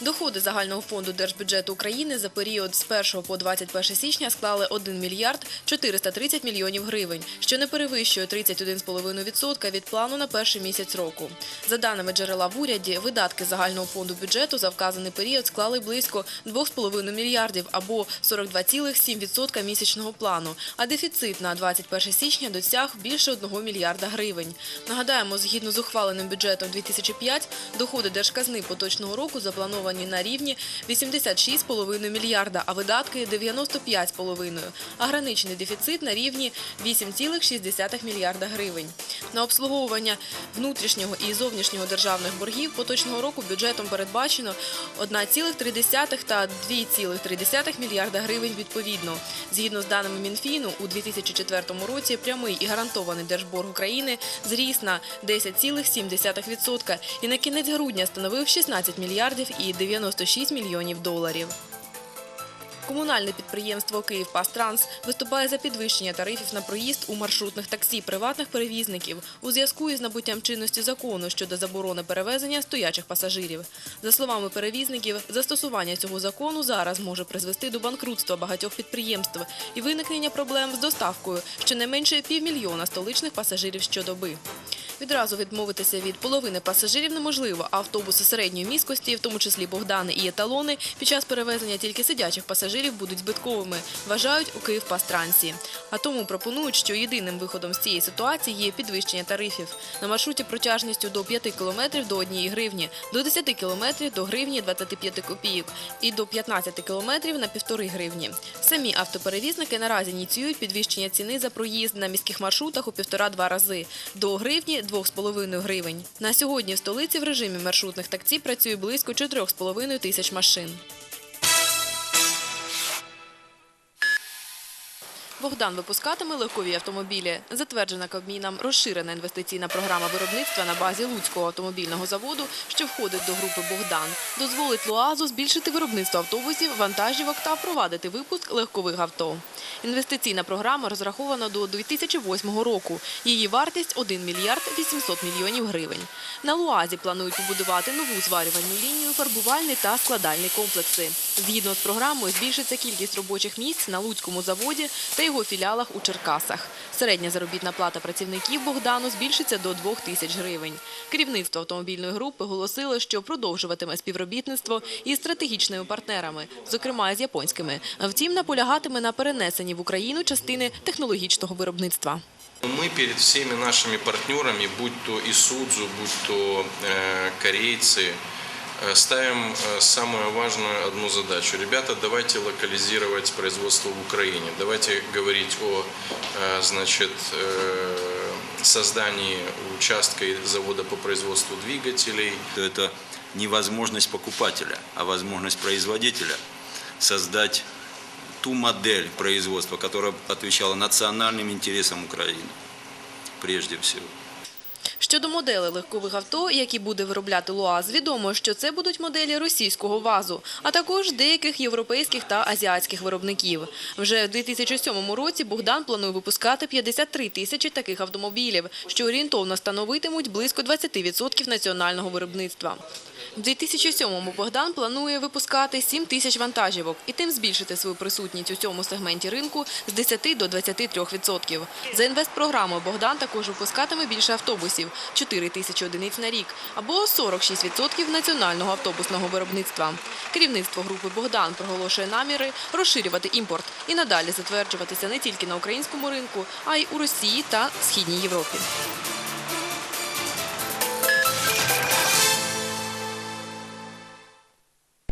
Доходи загального фонду держбюджету України за період з 1 по 21 січня склали 1 мільярд 430 мільйонів гривень, що не перевищує 31,5% від плану на перший місяць року. За даними джерела в уряді, видатки загального фонду бюджету за вказаний період склали близько 2,5 мільярдів або 42,7% місячного плану, а дефіцит на 21 січня досяг більше 1 мільярда гривень. Нагадаємо, згідно з ухваленим бюджетом 2005, доходи держказни поточного року заплановані на рівні 86,5 мільярда, а видатки 95,5, а граничний дефіцит на рівні 8,6 мільярда гривень. На обслуговування внутрішнього і зовнішнього державних боргів поточного року бюджетом передбачено 1,3 та 2,3 мільярда гривень відповідно. Згідно з даними Мінфіну, у 2004 році прямий і гарантований держборг України зріс на 10,7% і на кінець грудня становив 16 мільярдів і 96 мільйонів доларів. Комунальне підприємство «Київпастранс» виступає за підвищення тарифів на проїзд у маршрутних таксі приватних перевізників у зв'язку із набуттям чинності закону щодо заборони перевезення стоячих пасажирів. За словами перевізників, застосування цього закону зараз може призвести до банкрутства багатьох підприємств і виникнення проблем з доставкою щонайменше півмільйона столичних пасажирів щодоби. Відразу відмовитися від половини пасажирів неможливо, автобуси середньої міськості, в тому числі Богдани і еталони, під час перевезення тільки сидячих пасажирів будуть збитковими, вважають у Київпастрансі. А тому пропонують, що єдиним виходом з цієї ситуації є підвищення тарифів. На маршруті протяжністю до 5 кілометрів до 1 гривні, до 10 кілометрів до гривні 25 копійок і до 15 кілометрів на півтори гривні. Самі автоперевізники наразі ініціюють підвищення ціни за проїзд на міських маршрутах у півтора-два рази до гривні 2,5 гривень. На сьогодні в столиці в режимі маршрутних таксі працює близько 4,5 тисяч машин. Богдан випускатиме легкові автомобілі. Затверджена Кабміном розширена інвестиційна програма виробництва на базі Луцького автомобільного заводу, що входить до групи Богдан, дозволить Луазу збільшити виробництво автобусів, вантажівок та впровадити випуск легкових авто. Інвестиційна програма розрахована до 2008 року. Її вартість 1 мільярд 800 мільйонів гривень. На Луазі планують побудувати нову зварювальну лінію, фарбувальний та складальний комплекси. Згідно з програмою збільшиться кількість робочих місць на Луцькому заводі та його філіалах у Черкасах. Середня заробітна плата працівників Богдану збільшиться до 2 тисяч гривень. Керівництво автомобільної групи оголосило, що продовжуватиме співробітництво із стратегічними партнерами, зокрема з японськими. Втім, наполягатиме на перенесенні в Україну частини технологічного виробництва. Мы перед всеми нашими партнерами, будь то Исудзу, будь то э, корейцы, э, ставим э, самую важную одну задачу. Ребята, давайте локализировать производство в Украине. Давайте говорить о э, значит, э, создании участка и завода по производству двигателей. то это не возможность покупателя, а возможность производителя создать ту модель производства, которая отвечала национальным интересам Украины прежде всего. Щодо моделей легкових авто, які буде виробляти ЛуАЗ, відомо, що це будуть моделі російського ВАЗу, а також деяких європейських та азіатських виробників. Вже в 2007 році Богдан планує випускати 53 тисячі таких автомобілів, що орієнтовно становитимуть близько 20% національного виробництва. В 2007-му Богдан планує випускати 7 тисяч вантажівок і тим збільшити свою присутність у цьому сегменті ринку з 10 до 23%. За інвестпрограмою Богдан також випускатиме більше автобусів – 4 тисячі одиниць на рік, або 46% національного автобусного виробництва. Керівництво групи Богдан проголошує наміри розширювати імпорт і надалі затверджуватися не тільки на українському ринку, а й у Росії та Східній Європі.